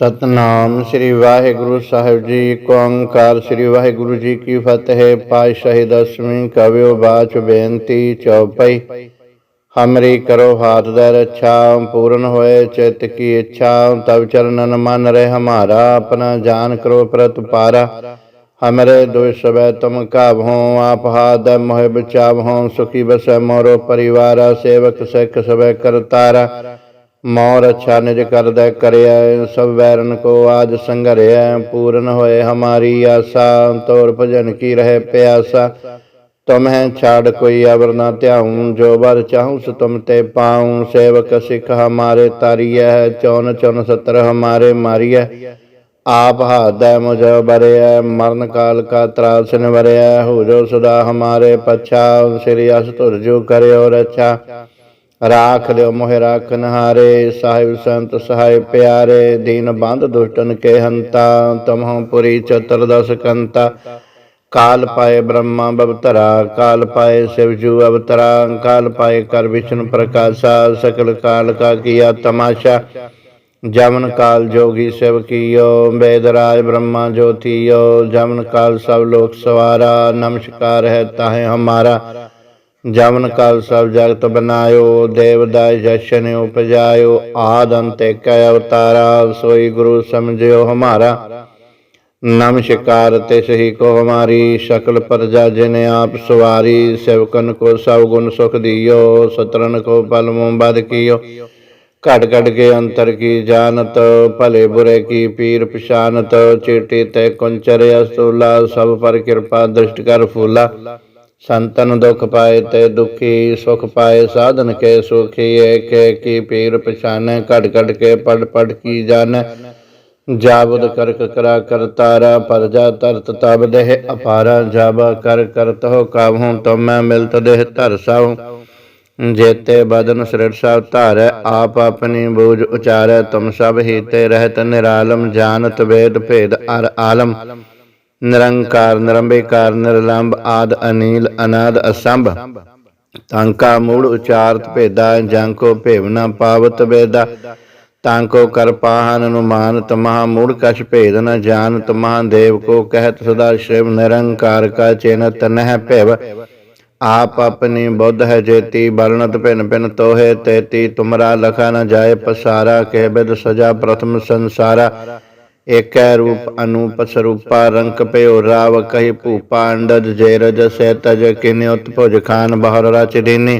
ਸਤਨਾਮ ਸ੍ਰੀ ਵਾਹਿਗੁਰੂ ਸਾਹਿਬ ਜੀ ਏਕ ਓੰਕਾਰ ਸ੍ਰੀ ਵਾਹਿਗੁਰੂ ਜੀ ਕੀ ਫਤਿਹ। ਪਾਤਸ਼ਾਹੀ ਦਸਵੀਂ ਕਵਿਓ ਬਾਚ ਬੇਨਤੀ ਚਉਪਈ। ਹਮਰੀ ਕਰੋ ਹਾਥ ਦਾ ਰੱਛਾ, ਪੂਰਨ ਹੋਏ ਚਿਤ ਕੀ ਇੱਛਾ ਤਬ ਚਰਨਨ ਮਨ ਰਹਿ ਹਮਾਰਾ, ਆਪਣਾ ਜਾਨ ਕਰੋ ਪ੍ਰਤ ਪਾਰਾ। ਹਮਰੇ ਦੁਸ਼ ਸਬੈ ਤੁਮ ਕਾਭੋ ਆਪ ਹਾਦ ਮੋਹਿ ਬਚਾਵਹੁ, ਸੁਖੀ ਬਸੈ ਮੋਰੋ ਪਰਿਵਾਰਾ, ਸੇਵਕ ਸਿੱਖ ਸਬੈ ਕਰਤਾਰਾ। ਮੋਰ ਅੱਛਾ ਨਿਜ ਕਰਦਾ ਕਰਿਆ, ਸਭ ਵੈਰਨ ਕੋ ਆਜ ਸੰਘਰਿਆ ਪੂਰਨ ਹੋਏ ਹਮਾਰੀ ਆਸਾ, ਤੋਰ ਭਜਨ ਕੀ ਰਹੇ ਪਿਆਸਾ। ਤੁਮਹਿ ਛਾੜ ਕੋਈ ਅਵਰ ਨਾ ਧਿਆਉ ਜੋ ਬਰ ਚਾਹੂੰ ਸੋ ਤੁਮ ਤੇ ਪਾਉ ਸੇਵਕ ਸਿੱਖ ਹਮਾਰੇ ਤਾਰੀਐ ਚੌਨ ਚੌਨ ਸਤਰ ਹਮਾਰੇ ਮਾਰੀਐ। ਆਪ ਹਾਦੈ ਮੁਝ ਬਰਿਐ ਮਰਨ ਕਾਲ ਕਾ ਤਰਾਸ ਨਿਵਰਿਐ। ਹੋ ਜੋ ਸਦਾ ਹਮਾਰੇ ਪਛਾ ਸ੍ਰੀ ਅਸ ਧੁਰ ਜੋ ਕਰਿਓ ਰਛਾ। ਰਾਖ ਲਿਓ ਮੋਹਿ ਰਾਖਨ ਹਾਰੇ ਸਾਹਿਬ ਸੰਤ ਸਹਾਇ ਪਿਆਰੇ, ਦੀਨ ਬੰਧ ਦੁਸ਼ਟਨ ਕੇ ਹੰਤਾ, ਤਮਹੁ ਪੁਰੀ ਚਤੁਰਦਸ ਕੰਤਾ। ਕਾਲ ਪਾਏ ਬ੍ਰਹਮਾ ਬਵਤਰਾ, ਕਾਲ ਪਾਏ ਸਿਵਜੂ ਅਵਤਰਾ, ਕਾਲ ਪਾਏ ਕਰ ਵਿਸ਼ਨ ਪ੍ਰਕਾਸ਼ਾ, ਸਕਲ ਕਾਲ ਕਾ ਕੀਆ ਤਮਾਸ਼ਾ। ਜਮਨ ਕਾਲ ਜੋਗੀ ਸਿਵ ਕੀਓ ਵੇਦ ਰਾਜ ਬ੍ਰਹਮਾ ਜੋਤੀਓ ਜਮਨ ਕਾਲ ਸਭ ਲੋਕ ਸਵਾਰਾ, ਨਮਸਕਾਰ ਹੈ ਤਾਹੇ ਹਮਾਰਾ। ਜਮਨ ਕਾਲ ਸਭ ਜਗਤ ਬਨਾਇਓ, ਦੇਵ ਦਾ ਜਸ਼ਨ ਉਪਜਾਇਓ, ਆਦ ਅੰਤ ਏਕ ਅਵਤਾਰਾ, ਸੋਈ ਗੁਰੂ ਸਮਝਿਓ ਹਮਾਰਾ। ਨਮਸਕਾਰ ਤੇ ਸਹੀ ਕੋ ਹਮਾਰੀ, ਸਕਲ ਪ੍ਰਜਾ ਜਿਨ ਆਪ ਸਵਾਰੀ, ਸੇਵਕਨ ਕੋ ਸਭ ਗੁਣ ਸੁਖ ਦਿਓ ਸਤਰਨ ਕੋ ਪਲ ਮੁੰਬਦ ਕੀਓ। ਘਟ ਘਟ ਕੇ ਅੰਤਰ ਕੀ ਜਾਣਤ, ਭਲੇ ਬੁਰੇ ਕੀ ਪੀਰ ਪਛਾਨਤ ਚੇਟੇ ਤੇ ਕੁੰਚਰ ਅਸੂਲਾ ਸਭ ਪਰ ਕਿਰਪਾ ਦ੍ਰਿਸ਼ਟ ਕਰ ਫੂਲਾ। ਸੰਤਨ ਦੁਖ ਪਾਏ ਤੇ ਦੁਖੀ ਸੁਖ ਪਾਏ, ਸਾਧਨ ਕੇ ਸੁਖੀ, ਏਕੇ ਕੀ ਪੀਰ ਪਛਾਨੈ ਘਟ ਘਟ ਕੇ ਪੜ ਪੜ ਕੀ ਜਾਣੈ। ਜਾਬਦ ਕਰਕ ਕਰਾ ਕਰਤਾਰਾ ਪਰਜਾ ਤਰਤ ਤਬ ਦੇਹ ਅਪਾਰਾ। ਜਾਬਾ ਕਰ ਕਰਤ ਹੋ ਕਾਬਹੂ ਤਮੈ ਮਿਲਤ ਦੇਹ ਧਰ ਸਉ। ਜੇਤੇ ਬਦਨ ਸ੍ਰਿੜ ਸਭ ਧਾਰੈ, ਆਪ ਆਪਣੀ ਬੂਝ ਉਚਾਰੈ। ਤੁਮ ਸਭ ਹੀ ਰਹਿਤ ਨਿਰਾਲਮ, ਜਾਣਤ ਵੇਦ ਭੇਦ ਅਰ ਆਲਮ। ਨਿਰੰਕਾਰ, ਨਿਰੰਬੇਕਾਰ ਨਿਰਲੰਭ ਆਦ, ਅਨੀਲ, ਅਨਾਦ, ਅਸੰਭ। ਤਾਂਕਾ ਮੂੜ ਉਚਾਰਤ ਭੇਦਾ ਜਾਂਕੋ ਭੇਵਨਾ ਪਾਵਤ ਵੇਦਾ। ਤਾਂਕੋ ਕਰ ਪਾਹਨ ਅਨੁਮਾਨਤ, ਮਹਾ ਮੂੜ ਕਛ ਭੇਦ ਨ ਜਾਣਤ ਮਹਾਦੇਵ ਕੋ ਕਹਿਤ ਸਦਾ ਸ਼ਿਵ, ਨਿਰੰਕਾਰ ਕਾ ਚੇਨਤ ਨਹਿ ਭਿਵ। ਆਪ ਆਪਣੀ ਬੁੱਧ ਹੈ ਜੇਤੀ ਬਲਨਤ ਭਿਨ ਭਿਨ ਤੋਹੇ ਤੇਤੀ, ਤੁਮਰਾ ਲਖਾ ਨ ਜਾਏ ਪਸਾਰਾ, ਕਹਿ ਬਿਦ ਸਜਾ ਪ੍ਰਥਮ ਸੰਸਾਰਾ। ਏਕੈ ਰੂਪ ਅਨੂਪ ਸਰੂਪਾ, ਰੰਕ ਪਿਓ ਰਾਵ ਕਹੀ ਭੂਪਾ ਅੰਡਜ ਜੇ ਰਜ ਸੇ ਤਜ ਕਿਨਿ ਉਤਭੁਜ ਖਾਨ ਬਹਰ ਰਚ ਦੀਨੀ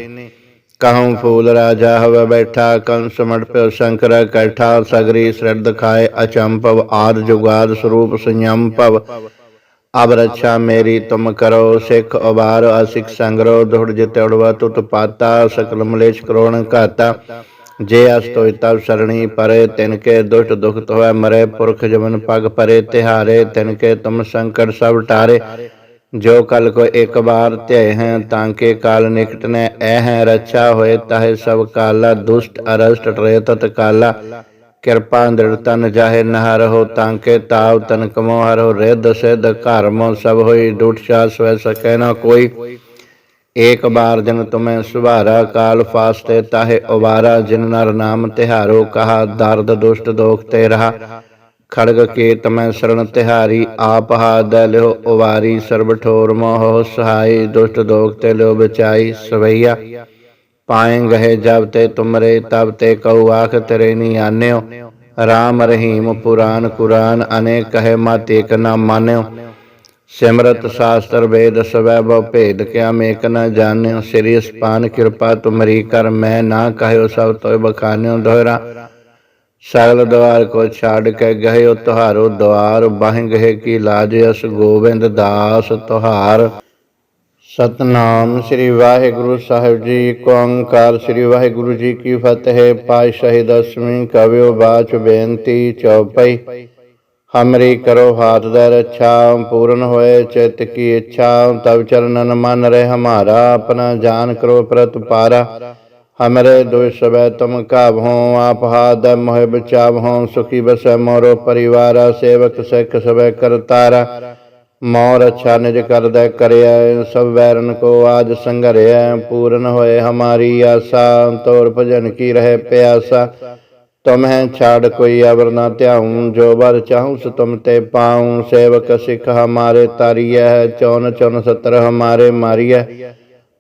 ਕਹਉ ਫੂਲ ਰਾਜਾ ਹਵ ਬੈਠਾ, ਕੰਸ ਮੜ ਪਿਓ ਸ਼ੰਕਰ ਕੈਠਾ, ਸਗਰੀ ਸ੍ਰਦ ਖਾਏ ਅਚੰਪਵ ਆਦ ਜੁਗਾਦ ਸਰੂਪ ਸੰਯਮ ਭਵ ਅਬ ਰੱਛਾ ਮੇਰੀ, ਤੁਮ ਕਰੋ ਸਿੱਖ ਉਬਾਰ, ਅਸਿਖ ਸੰਗਰੋ, ਦੁੜ ਜਿਤ ਤੁਤ ਪਾਤਾ, ਸਕਲ ਮਲੇਸ਼ ਕਰੋਣ ਘਾਤਾ। ਜੇ ਅਸ ਤੋਇ ਤਬ ਸਰਣੀ ਪਰੇ, ਤਿਨ ਕੇ ਦੁਸ਼ਟ ਦੁਖਤ ਹੋਇ ਮਰੇ, ਪੁਰਖ ਜਮਨ ਪਗ ਪਰੇ, ਤਿਹਾਰੇ ਤਿਨ ਕੇ ਤੁਮ ਸੰਕਟ ਸਭ ਟਾਰੇ। ਜੋ ਕਲ ਕੋ ਇੱਕ ਬਾਰ ਧਿਆਏ ਹੈ, ਤਾਂ ਕੇ ਕਾਲ ਨਿਕਟ ਨੇ, ਐ ਹੈ ਰੱਛਾ ਹੋਏ ਤਾਹੇ ਸਭ ਕਾਲਾ, ਦੁਸ਼ਟ ਅਰਸ਼ਟ ਟਰੇ ਤਤ ਕਾਲਾ। ਕਿਰਪਾ ਦ੍ਰਿੜਤਾ ਤਨ ਜਾਹੇ ਨਹ ਰਹੋ, ਤਾਂ ਕੇ ਤਾਵ ਤਨ ਕਮੋ ਹਰੋ, ਰਿੱਧ ਸਿੱਧ ਘਰ ਮੋ ਸਭ ਹੋਈ ਡੂਟ ਸਵੈ ਵੈ ਸਕੈ ਨਾ ਕੋਈ। ਏਕ ਬਾਰ ਜਨ ਤੁਮੈ ਸੁਭਾਰਾ, ਕਾਲ ਫਾਸਤੇ ਤਾਹੇ ਉਬਾਰਾ, ਜਿਨ ਨਰ ਨਾਮ ਤਿਹਾਰੋ ਕਹਾ, ਦਰਦ ਦੁਸ਼ਟ ਦੋਖ ਤੇ ਰਹਾ। ਖੜਗ ਕੇ ਤਮੈ ਸਰਣ ਤਿਹਾਰੀ, ਆਪ ਹਾਦ ਲਿਓ ਉਵਾਰੀ, ਸਰਬ ਠੋਰ ਮੋਹ ਸਹਾਈ, ਦੁਸ਼ਟ ਦੋਖ ਤੇ ਲਿਓ ਬਚਾਈ, ਸਵਈਆ। ਪਾਏ ਗਏ ਜਬ ਤੇ ਤੁਮਰੇ, ਤਬ ਤੇ ਕਉ ਆਖ ਤੇਰੇ ਨੀ ਆਨਿਓ। ਰਾਮ ਰਹੀਮ ਪੁਰਾਨ ਕੁਰਾਨ, ਅਨੇਕ ਕਹੇ ਮਤ ਏਕ ਨਾ ਮਾਨਿਓ। ਸਿਮਰਤ ਸ਼ਾਸਤਰ ਵੇਦ ਸਵੈ ਬਉ ਭੇਦ, ਕਿਆ ਮੇਕ ਨ ਜਾਣਿਓ ਸ੍ਰੀ ਸਪਾਨ ਕਿਰਪਾ ਤੁਮਰੀ ਕਰ, ਮੈਂ ਨਾ ਕਹਿਓ ਸਭ ਤੋਇ ਬਖਾਨਿਓ ਦੋਹਰਾ। ਸਗਲ ਦਵਾਰ ਕੋ ਛਾੜ ਕੇ ਗਹਿਓ ਤੁਹਾਰੋ ਦਵਾਰ, ਬਾਹਿ ਗਏ ਕੀ ਲਾਜ ਅਸ ਗੋਬਿੰਦ ਦਾਸ ਤੁਹਾਰ। ਸਤਨਾਮ ਸ੍ਰੀ ਵਾਹਿਗੁਰੂ ਸਾਹਿਬ ਜੀ ਏਕ ਓੰਕਾਰ, ਸ੍ਰੀ ਵਾਹਿਗੁਰੂ ਜੀ ਕੀ ਫਤਿਹ। ਪਾਤਸ਼ਾਹੀ ਦਸਵੀਂ ਕਵਿਓ ਬਾਚ ਬੇਨਤੀ ਚਉਪਈ ਹਮਰੀ ਕਰੋ ਹਾਥ ਦਾ ਰੱਛਾ ਪੂਰਨ ਹੋਏ ਚਿਤ ਕੀ ਇੱਛਾ ਤਬ ਚਰਨਨ ਮਨ ਰਹਿ ਹਮਾਰਾ ਆਪਣਾ ਜਾਨ ਕਰੋ ਪ੍ਰਤ ਪਾਰਾ ਹਮਰੇ ਦੁਸ਼ ਸਬੈ ਤੁਮ ਕਾਭੋ ਆਪ ਹਾਦ ਮੋਹਿ ਬਚਾਵਹੁ ਸੁਖੀ ਬਸੈ ਮੋਰੋ ਪਰਿਵਾਰਾ ਸੇਵਕ ਸਿੱਖ ਸਬੈ ਕਰਤਾਰਾ ਮੋਰ ਅੱਛਾ ਨਿਜ ਕਰਦਾ ਕਰਿਆ ਸਭ ਵੈਰਨ ਕੋ ਆਜ ਸੰਘਰਿਆ ਪੂਰਨ ਹੋਏ ਹਮਾਰੀ ਆਸਾ ਤੋਰ ਭਜਨ ਕੀ ਰਹੇ ਪਿਆਸਾ ਤੁਮ ਹੈ ਛਾੜ ਕੋਈ ਅਵਰ ਨਾ ਧਿਆਉ, ਜੋ ਬਰ ਚਾਹੂੰ ਸੋ ਤੁਮ ਤੇ ਪਾਉ। ਸੇਵਕ ਸਿੱਖ ਹਮਾਰੇ ਤਾਰੀਐ ਚੌਨ ਚੌਨ ਸਤਰ ਹਮਾਰੇ ਮਾਰੀਐ।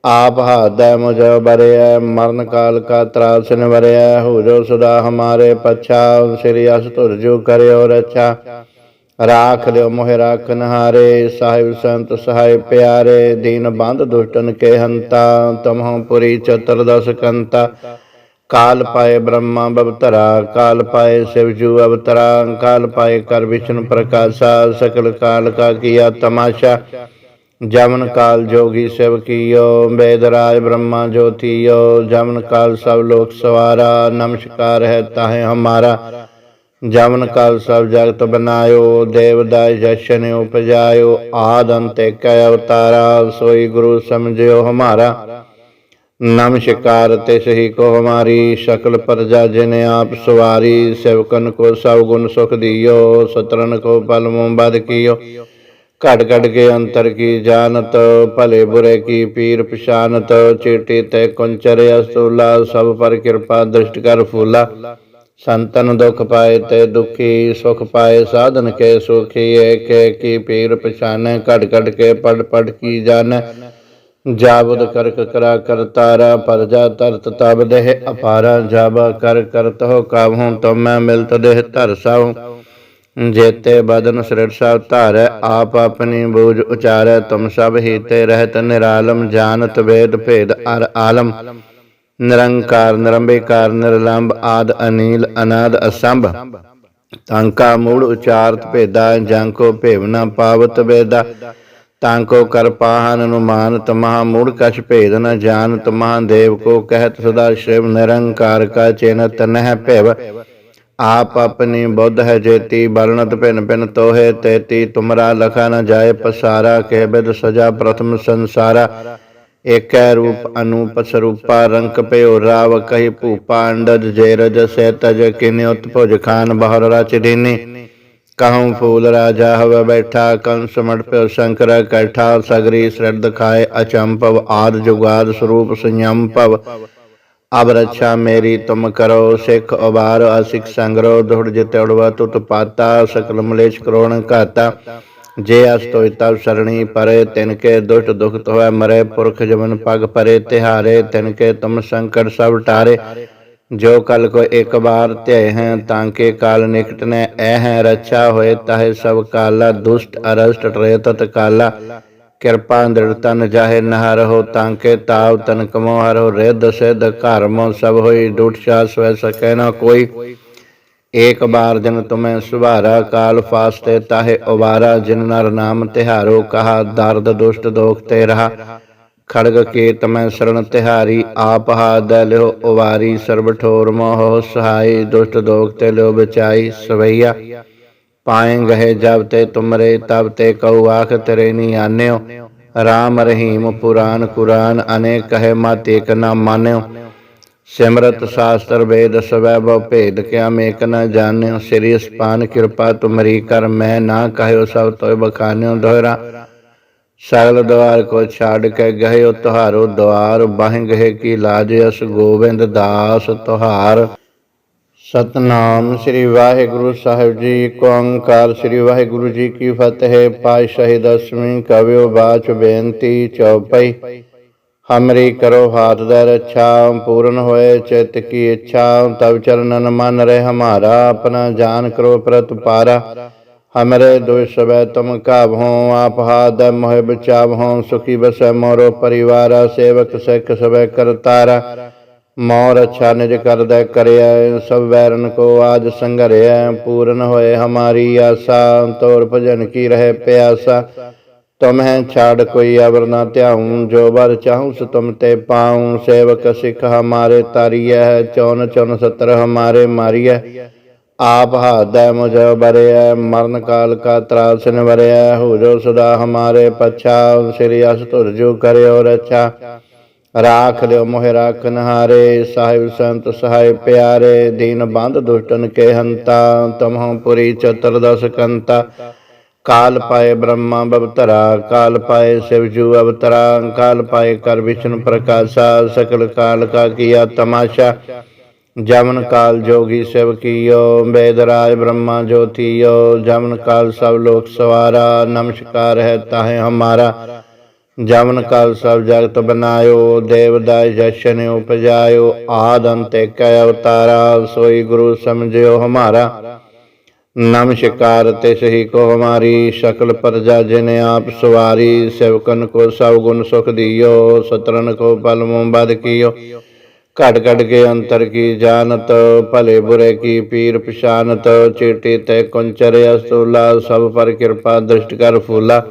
ਆਪ ਹਾਦੈ ਮੁਝ ਬਰਿਐ ਮਰਨ ਕਾਲ ਕਾ ਤਰਾਸ ਨਿਵਰਿਐ ਹੋ ਜੋ ਸਦਾ ਹਮਾਰੇ ਪਛਾ, ਸ੍ਰੀ ਅਸ ਧੁਰ ਜੋ ਕਰਿਓ ਰਛਾ। ਰਾਖ ਲਿਓ ਮੋਹਿ ਰਾਖਨ ਹਾਰੇ ਸਾਹਿਬ ਸੰਤ ਸਹਾਇ ਪਿਆਰੇ। ਦੀਨ ਬੰਧ ਦੁਸ਼ਟਨ ਕੇ ਹੰਤਾ, ਤਮਹੁ ਪੁਰੀ ਚਤੁਰਦਸ ਕੰਤਾ। ਕਾਲ ਪਾਏ ਬ੍ਰਹਮਾ ਬਵਤਰਾ, ਕਾਲ ਪਾਏ ਸਿਵਜੂ ਅਵਤਰਾ, ਕਾਲ ਪਾਏ ਕਰ ਵਿਸ਼ਨ ਪ੍ਰਕਾਸ਼ਾ, ਸਕਲ ਕਾਲ ਕਾ ਕੀਆ ਤਮਾਸ਼ਾ। ਜਮਨ ਕਾਲ ਜੋਗੀ ਸਿਵ ਕੀਓ ਬੇਦਰਾਜ ਬ੍ਰਹਮਾ ਜੋਤੀਓ ਜਮਨ ਕਾਲ ਸਭ ਲੋਕ ਸਵਾਰਾ, ਨਮਸਕਾਰ ਹੈ ਤਾਹੇ ਹਮਾਰਾ। ਜਮਨ ਕਾਲ ਸਭ ਜਗਤ ਬਨਾਇਓ ਦੇਵਦਾਸ ਜਸ਼ਨ ਉਪਜਾਇਓ, ਆਦ ਅੰਤੇ ਕੈ ਅਵਤਾਰਾ, ਸੋਈ ਗੁਰੂ ਸਮਝਿਓ ਹਮਾਰਾ। ਨਮਸਕਾਰ ਤੇ ਸਹੀ ਕੋ ਹਮਾਰੀ, ਸਕਲ ਪ੍ਰਜਾ ਜਿਨ ਆਪ ਸਵਾਰੀ, ਸੇਵਕਨ ਕੋ ਸਭ ਗੁਣ ਸੁਖ ਦਿਓ ਸਤਰਨ ਕੋ ਪਲ ਮੁੰਬਦ ਕੀਓ। ਘੜ ਘੜ ਕੇ ਅੰਤਰ ਕੀ ਜਾਣਤ, ਭਲੇ ਬੁਰੇ ਕੀ ਪੀਰ ਪਛਾਨਤ ਚੇਟੀ ਤੇ ਕੁੰਚਰ ਅਸਤੂਲਾ, ਸਭ ਪਰ ਕਿਰਪਾ ਦ੍ਰਿਸ਼ਟ ਕਰ ਫੂਲਾ। ਸੰਤਨ ਦੁਖ ਪਾਏ ਤੇ ਦੁਖੀ, ਸੁਖ ਪਾਏ ਸਾਧਨ ਕੇ ਸੁਖੀ, ਏਕੇ ਕੀ ਪੀਰ ਪਛਾਨੈ ਘਟ ਘਟ ਕੇ ਪੜ ਪੜ ਕੀ ਜਾਣੈ। ਜਾਬਦ ਕਰਕ ਕਰਾ ਕਰਤਾਰਾ ਪਰਜਾ ਤਰਤ ਤਬ ਦੇਹ ਅਪਾਰਾ ਜਾਬਾ ਕਰ ਕਰਤ ਹੋ ਕਾਬਹੂ ਤਮੈ ਮਿਲਤ ਦੇਹ ਧਰ ਸਾਉ। ਜੇਤੇ ਬਦਨ ਸ੍ਰਿੜ ਸਭ ਧਾਰੈ, ਆਪ ਆਪਣੀ ਬੂਝ ਉਚਾਰੈ, ਤੁਮ ਸਭ ਹੀਤੇ ਰਹਿਤ ਨਿਰਾਲਮ, ਜਾਣਤ ਵੇਦ ਭੇਦ ਅਰ ਆਲਮ। ਨਿਰੰਕਾਰ, ਨਿਰੰਬੇਕਾਰ ਨਿਰਲੰਭ ਆਦ ਅਨੀਲ, ਅਨਾਦ ਅਸੰਭ। ਤੰਕਾ ਮੂੜ ਉਚਾਰਤ ਭੇਦਾ ਜਾਂਕੋ ਭੇਵਨਾ ਪਾਵਤ ਵੇਦਾ। ਤਾਂਕੋ ਕਰ ਪਾਹਨ ਅਨੁਮਾਨਤ ਮਹਾ ਮੂੜ ਕਛ ਭੇਦ ਨ ਜਾਣਤ ਮਹਾਦੇਵ ਕੋ ਕਹਿਤ ਸਦਾ ਸ਼ਿਵ ਨਿਰੰਕਾਰ ਕਾ ਚੇਨਤ ਨਹਿ ਭਿਵ। ਆਪ ਆਪਣੀ ਬੁੱਧ ਹੈ ਜੇਤੀ ਬਲਨਤ ਭਿਨ ਭਿਨ ਤੋਹੇ ਤੇਤੀ, ਤੁਮਰਾ ਲਖਾ ਨ ਜਾਏ ਪਸਾਰਾ, ਕਹਿ ਬਿਦ ਸਜਾ ਪ੍ਰਥਮ ਸੰਸਾਰਾ। ਏਕੈ ਰੂਪ ਅਨੂਪ ਸਰੂਪਾ, ਰੰਕ ਭਇਓ ਰਾਵ ਕਹੀ ਭੂਪਾ, ਅੰਡਜ ਜੇ ਰਜ ਸੇ ਤਜ ਕਿਨਿ ਉਤਪੁਜ ਖਾਨ, ਬਹਰ ਰਚ ਦੀਨੀ ਕਹਉ ਫੂਲ ਰਾਜਾ ਹਵ ਬੈਠਾ, ਕੰਸ ਮੜ ਸ਼ੰਕਰ ਕੈਠਾ, ਸਗਰੀ ਸ੍ਰਿਦ ਖਾਏ ਅਚੰਪਵ ਆਦ ਜੁਗਾਦ ਸਰੂਪ ਸੰਯਮ ਭਵ ਅਬ ਰੱਛਾ ਮੇਰੀ, ਤੁਮ ਕਰੋ ਸਿੱਖ ਉਬਾਰ ਅਸਿਕ ਸੰਗਰੋ ਦੁੜ ਜਿਤੇ ਤੁਤ ਪਾਤਾ, ਸਕਲ ਮਲੇਸ਼ ਕਰੋਣ ਘਾਤਾ। ਜੇ ਅਸ ਤੋਇ ਤਬ ਸਰਣੀ ਪਰੇ, ਤਿਨ ਕੇ ਦੁਸ਼ਟ ਦੁਖਤ ਹੋਇ ਮਰੇ, ਪੁਰਖ ਜਮਨ ਪਗ ਪਰੇ, ਤਿਹਾਰੇ, ਤਿਨ ਕੇ ਤੁਮ ਸੰਕਟ ਸਭ ਟਾਰੇ। ਜੋ ਕਲ ਕੋ ਇੱਕ ਬਾਰ ਧਿਆਏ ਹੈ, ਤਾਂ ਕੇ ਕਾਲ ਨਿਕਟ ਨੇ ਐ ਹੈ, ਰੱਛਾ ਹੋਏ ਤਾਹੇ ਸਭ ਕਾਲਾ ਦੁਸ਼ਟ ਅਰਸ਼ਟ ਟਰੇ ਤਤ ਕਾਲਾ। ਕਿਰਪਾ ਦ੍ਰਿੜਤਾ ਨ ਜਾਹੇ ਨਹ ਰਹੋ ਤਾਂ ਕੇ ਤਾਵ ਤਨ ਕਮੋ ਹਰੋ ਰਿੱਧ ਸਿੱਧ ਘਰ ਮੋ ਸਭ ਹੋਈ ਡੂਟ ਛਾ ਸਵੈ ਸਕੈ ਨਾ ਕੋਈ। ਏਕ ਬਾਰ ਜਨ ਤੁਮੈ ਸੁਭਾਰਾ ਕਾਲ ਫਾਸਤੇ, ਤਾਹੇ ਉਬਾਰਾ ਜਿਨ ਨਰ ਨਾਮ ਤਿਹਾਰੋ, ਕਹਾ ਦਰਦ ਦੁਸ਼ਟ ਦੋਖ ਤੇ ਰਹਾ। ਖੜਗ ਕੀਤ ਮੈਂ ਸਰਣ ਤਿਹਾਰੀ, ਆਪ ਹਾਦ ਲਿਓ ਉਵਾਰੀ ਸਰਬ ਠੋਰ ਮੋਹ ਸਹਾਈ, ਦੁਸ਼ਟ ਦੋਖ ਤੇ ਲਿਓ ਬਚਾਈ, ਸਵਈਆ। ਪਾਏ ਗਏ ਜਬ ਤੇ ਤੁਮਰੇ, ਤਬ ਤੇ ਕਉ ਆਖ ਤੇਰੇ ਨੀ ਆਨਿਓ। ਰਾਮ ਰਹੀਮ ਪੁਰਾਨ ਕੁਰਾਨ ਅਨੇ ਕਹੇ ਮਤ ਏਕ ਨਾ ਮਾਨਿਓ। ਸਿਮਰਤ ਸ਼ਾਸਤਰ ਵੇਦ ਸਵੈ ਬਉ ਭੇਦ, ਕਿਆ ਮੇਕ ਨ ਜਾਣਿਓ। ਸ੍ਰੀ ਸਪਾਨ ਕਿਰਪਾ ਤੁਮਰੀ ਕਰ, ਮੈਂ ਨਾ ਕਹਿਓ ਸਭ ਤੋਇ ਬਖਾਨਿਓ ਦੋਹਰਾ। ਸਗਲ ਦਵਾਰ ਕੋ ਛਾੜ ਕੇ ਗਏ ਤੁਹਾਰੋ ਦਵਾਰ ਬਾਹ ਗਏ ਕੀ ਲਾਜ ਅਸ ਗੋਬਿੰਦ ਦਾਸ ਤੁਹਾਰ। ਸਤਨਾਮ ਸ੍ਰੀ ਵਾਹਿਗੁਰੂ ਸਾਹਿਬ ਜੀ ਏਕ ਓੰਕਾਰ ਸ੍ਰੀ ਵਾਹਿਗੁਰੂ ਜੀ ਕੀ ਫਤਿਹ। ਪਾਤਸ਼ਾਹੀ ਦਸਵੀਂ ਕਵਿਓ ਬਾਚ ਬੇਨਤੀ ਚਉਪਈ ਹਮਰੀ ਕਰੋ ਹਾਥ ਦਾ ਰੱਛਾ, ਪੂਰਨ ਹੋਏ ਚਿਤ ਕੀ ਇੱਛਾ। ਤਬ ਚਰਨਨ ਮਨ ਰਹਿ ਹਮਾਰਾ, ਆਪਣਾ ਜਾਨ ਕਰੋ ਪ੍ਰਤ ਪਾਰਾ ਹਮਰੇ ਦੁਸ਼ ਸਵੈ ਤੁਮ ਕਾਭੋ ਆਪ ਹਾਦ ਮੋਹਿ ਬਚਾਵਹੁ ਸੁਖੀ ਬਸੈ ਮੋਰੋ ਪਰਿਵਾਰਾ ਸੇਵਕ ਸਿੱਖ ਸਵੈ ਕਰਤਾਰਾ ਮੋਰ ਅੱਛਾ ਨਿਜ ਕਰਦਾ ਕਰਿਆ ਸਭ ਵੈਰਨ ਕੋ ਆਜ ਸੰਘਰਿਆ ਪੂਰਨ ਹੋਏ ਹਮਾਰੀ ਆਸਾ ਤੋਰ ਭਜਨ ਕੀ ਰਹੇ ਪਿਆਸਾ ਤੁਮਹਿ ਛਾੜ ਕੋਈ ਅਵਰ ਨਾ ਧਿਆਉ ਜੋ ਬਰ ਚਾਹੂੰ ਸੋ ਤੁਮ ਤੇ ਪਾਉ ਸੇਵਕ ਸਿੱਖ ਹਮਾਰੇ ਤਾਰੀਐ ਚੌਨ ਚੌਨ ਸਤਰ ਹਮਾਰੇ ਮਾਰੀਐ ਆਪ ਹਾਦੈ ਮੁਝ ਬਰਿਐ ਮਰਨ ਕਾਲ ਕਾ ਤਰਾਸ ਨਿਵਰਿਐ ਹੋ ਜੋ ਸਦਾ ਹਮਾਰੇ ਪਛਾ, ਸ੍ਰੀ ਅਸ ਧੁਰ ਜੋ ਕਰਿਓ ਰਛਾ। ਰਾਖ ਲਿਓ ਮੋਹਿ ਰਾਖਨ ਹਾਰੇ ਸਾਹਿਬ ਸੰਤ ਸਹਾਇ ਪਿਆਰੇ, ਦੀਨ ਬੰਧ ਦੁਸ਼ਟਨ ਕੇ ਹੰਤਾ, ਤਮਹੁ ਪੁਰੀ ਚਤੁਰਦਸ ਕੰਤਾ। ਕਾਲ ਪਾਏ ਬ੍ਰਹਮਾ ਬਵਤਰਾ, ਕਾਲ ਪਾਏ ਸਿਵਜੂ ਅਵਤਰਾ, ਕਾਲ ਪਾਏ ਕਰ ਵਿਸ਼ਨ ਪ੍ਰਕਾਸ਼ਾ, ਸਕਲ ਕਾਲ ਕਾ ਤਮਾਸ਼ਾ। ਜਮਨ ਕਾਲ ਜੋਗੀ ਸਿਵ ਕੀਓ ਵੇਦ ਰਾਜ ਬ੍ਰਹਮਾ ਜੋਤੀਓ, ਜਮਨ ਕਾਲ ਸਭ ਲੋਕ ਸਵਾਰਾ, ਨਮਸਕਾਰ ਹੈ ਤਾਹੇ ਹਮਾਰਾ। ਜਮਨ ਕਾਲ ਸਭ ਜਗਤ ਬਨਾਇਓ ਦੇਵਦਾ ਜਸ਼ਨ ਉਪਜਾਇਓ, ਆਦ ਅੰਤ ਕੈ ਅਵਤਾਰਾ, ਸੋਈ ਗੁਰੂ ਸਮਝਿਓ ਹਮਾਰਾ। ਨਮਸਕਾਰ ਤਿਸ ਹੀ ਕੋ ਹਮਾਰੀ, ਸਕਲ ਪ੍ਰਜਾ ਜਿਨੇ ਆਪ ਸਵਾਰੀ, ਸੇਵਕਨ ਕੋ ਸਭ ਗੁਣ ਸੁਖ ਦਿਓ ਸਤਰਨ ਕੋ ਪਲ ਮੁੰਬਦ ਕੀਓ। ਘਟ ਘਟ ਕੇ ਅੰਤਰ ਕੀ ਜਾਣਤ, ਭਲੇ ਬੁਰੇ ਕੀ ਪੀਰ ਪਛਾਨਤ ਚੀਟੀ ਤੇ ਕੁੰਚਰ ਅਸਤੂਲਾ ਸਭ ਪਰ ਕਿਰਪਾ ਦ੍ਰਿਸ਼ਟ ਕਰ ਫੂਲਾ।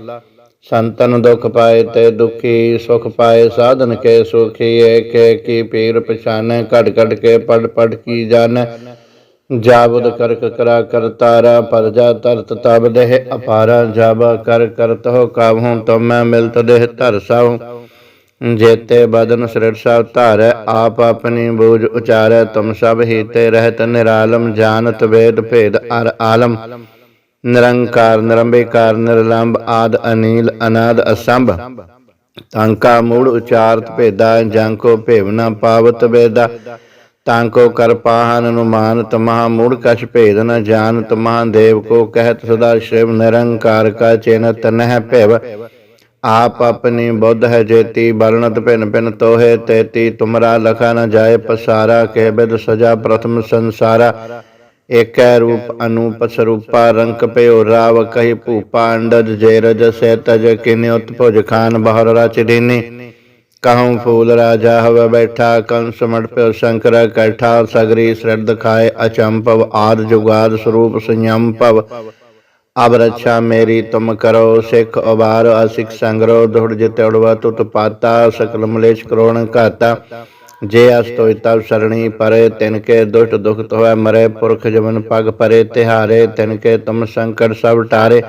ਸੰਤਨ ਦੁਖ ਪਾਏ ਤੇ ਦੁਖੀ, ਸੁਖ ਪਾਏ ਸਾਧਨ ਕੇ ਸੁਖੀ, ਏਕੇ ਕੀ ਪੀਰ ਪਛਾਨੈ ਘਟ ਘਟ ਕੇ ਪੜ ਪੜ ਕੀ ਜਾਣੈ। ਜਾਬਦ ਕਰਕ ਕਰਾ ਕਰਤਾਰਾ ਪਰਜਾ ਤਰਤ ਤਬ ਦੇਹ ਅਪਾਰਾ ਜਾਬਾ ਕਰ ਕਰਤ ਹੋ ਕਾਬਹੂ ਤਮੈ ਮਿਲਤ ਦੇਹ ਧਰ ਜੇਤੇ ਬਦਨ ਸ੍ਰਿੜ ਸਭ ਧਾਰੈ, ਆਪ ਆਪਣੀ ਬੂਝ ਉਚਾਰੈ, ਤੁਮ ਸਭ ਹੀ ਤੇ ਰਹਿਤ ਨਿਰਾਲਮ, ਜਾਣਤ ਵੇਦ ਭੇਦ ਅਰ ਆਲਮ। ਨਿਰੰਕਾਰ, ਨਿਰੰਬੇਕਾਰ ਨਿਰਲੰਭ ਆਦ ਅਨੀਲ, ਅਨਾਦ ਅਸੰਭ। ਤਾਂਕਾ ਮੂੜ ਉਚਾਰਤ ਭੇਦਾ ਜਾਂਕੋ ਭੇਵਨਾ ਪਾਵਤ ਵੇਦਾ। ਤਾਂਕੋ ਕਰ ਪਾਹਨ ਅਨੁਮਾਨਤ, ਮਹਾ ਮੂੜ ਕਛ ਭੇਦ ਨ ਜਾਣਤ। ਮਹਾਦੇਵ ਕੋ ਕਹਿਤ ਸਦਾ ਸ਼ਿਵ, ਨਿਰੰਕਾਰ ਕਾ ਚੇਨਤ ਨਹਿ ਭੇਵ। ਆਪ ਆਪਣੀ ਬੁੱਧ ਹੈ ਜੇਤੀ ਬਲਨਤ ਭਿਨ ਭਿਨ ਤੋਹੇ ਤੇਤੀ, ਤੁਮਰਾ ਲਖਾ ਨ ਜਾਏ ਪਸਾਰਾ, ਕਹਿ ਬਿਦ ਸਜਾ ਪ੍ਰਥਮ ਸੰਸਾਰਾ। ਏਕੈ ਰੂਪ ਅਨੂਪ ਸਰੂਪਾ, ਰੰਕ ਭਇਓ ਰਾਵ ਕਹੀ ਭੂਪਾ, ਅੰਡਜ ਜੇ ਰਜ ਸੇ ਤਜ, ਕਿਨਿ ਉਤਪੁਜ ਖਾਨ ਬਹਰ ਰਚ ਦੀਨੀ ਕਹਉ ਫੂਲ ਰਾਜਾ ਹਵ ਬੈਠਾ, ਕੰਸ ਮੜ ਪਿਓ ਸ਼ੰਕਰ ਕੈਠਾ, ਸਗਰੀ ਸ਼ਰਦ ਖਾਏ ਅਚੰਪਵ ਆਦ ਜੁਗਾਦ ਸਰੂਪ ਸੰਯਮ ਭਵ ਅਬ ਰੱਛਾ ਮੇਰੀ, ਤੁਮ ਕਰੋ ਸਿੱਖ ਉਬਾਰ ਅਸਿਕ ਸੰਗਰੋ, ਦੁੜ ਜਿਤੇ ਉੜਵਾ, ਤੁਤ ਪਾਤਾ, ਸਕਲ ਮਲੇਸ਼ ਕਰੋਣ ਘਾਤਾ। ਜੇ ਅਸ ਤੋਇ ਤਬ ਸਰਣੀ ਪਰੇ, ਤਿਨ ਕੇ ਦੁਸ਼ਟ ਦੁਖਤ ਹੋਇ ਮਰੇ, ਪੁਰਖ ਜਮਨ ਪਗ ਪਰੇ, ਤਿਹਾਰੇ, ਤਿਨ ਕੇ ਤੁਮ ਸੰਕਟ ਸਭ ਟਾਰੇ।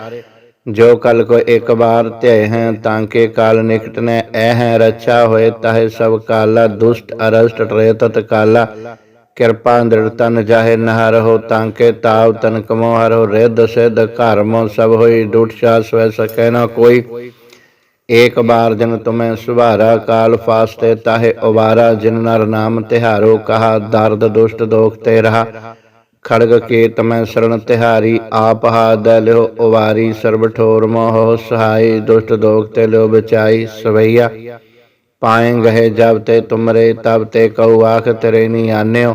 ਜੋ ਕਲ ਕੋ ਇੱਕ ਬਾਰ ਧਿਆਏ ਹੈ, ਤਾਂ ਕੇ ਕਾਲ ਨਿਕਟ ਨੇ, ਐ ਹੈ ਰੱਛਾ ਹੋਏ, ਤਾਹੇ ਕਿਰਪਾ ਦ੍ਰਿੜਤਾ ਤਨ ਜਾਹੇ ਨਹ ਰਹੋ ਤਾਂ ਕੇ ਤਾਵ ਤਨ ਕਮੋ ਹਰੋ ਰਿੱਧ ਸਿੱਧ ਘਰ ਮੋ ਸਭ ਹੋਈ ਡੂਟ ਛਾ ਸਵੈ ਸਕੈ ਨਾ ਕੋਈ। ਏਕ ਬਾਰ ਜਨ ਤੁਮੈ ਸੁਭਾਰਾ ਕਾਲ ਫਾਸਤੇ ਤਾਹੇ ਉਬਾਰਾ, ਜਿਨ ਨਰ ਨਾਮ ਤਿਹਾਰੋ ਕਹਾ, ਦਰਦ ਦੁਸ਼ਟ ਦੋਖ ਤੇ ਰਹਾ। ਖੜਗ ਕੇ ਤਮੈ ਸਰਣ ਤਿਹਾਰੀ, ਆਪ ਹਾ ਲਿਓ ਉਵਾਰੀ, ਸਰਬ ਠੋਰ ਮੋਹ ਸਹਾਈ, ਦੁਸ਼ਟ ਦੋਖ ਤੇ ਲਿਓ ਬਚਾਈ, ਸਵਈਆ। ਪਾਏ ਗਏ ਜਬ ਤੇ ਤੁਮਰੇ, ਤਬ ਤੇ ਕਉ ਆਖ ਤੇਰੇ ਨੀ ਆਨਿਓ।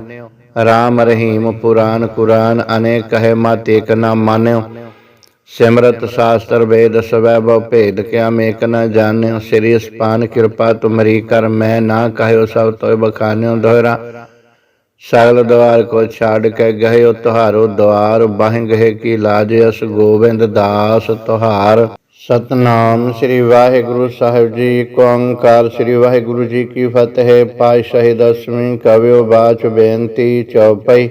ਰਾਮ ਰਹੀਮ ਪੁਰਾਨ ਕੁਰਾਨ, ਅਨੇਕ ਕਹੇ ਮਤ ਏਕ ਨਾ ਮਾਨਿਓ। ਸਿਮਰਤ ਸ਼ਾਸਤਰ ਵੇਦ ਸਵੈ ਬਉ ਭੇਦ ਕਿਆ ਮੇਕ ਨਾ ਜਾਣਿਓ। ਸ੍ਰੀ ਸਪਾਨ ਕਿਰਪਾ ਤੁਮਰੀ ਕਰ, ਮੈਂ ਨਾ ਕਹਿਓ ਸਭ ਤੋਇ ਬਖਾਨਿਓ ਦੋਹਰਾ। ਸਗਲ ਦਵਾਰ ਕੋ ਛਾੜ ਕੇ ਗਏ ਤੁਹਾਰੋ ਦਵਾਰ ਬਾਹ ਗਏ ਕੀ ਲਾਜ ਅਸ ਗੋਬਿੰਦ ਦਾਸ ਤੁਹਾਰ। ਸਤਨਾਮ ਸ੍ਰੀ ਵਾਹਿਗੁਰੂ ਸਾਹਿਬ ਜੀ ਏਕ ਓੰਕਾਰ ਸ੍ਰੀ ਵਾਹਿਗੁਰੂ ਜੀ ਕੀ ਫਤਿਹ। ਪਾਤਸ਼ਾਹੀ ਦਸਵੀਂ ਕਵਿਓ ਬਾਚ ਬੇਨਤੀ ਚਉਪਈ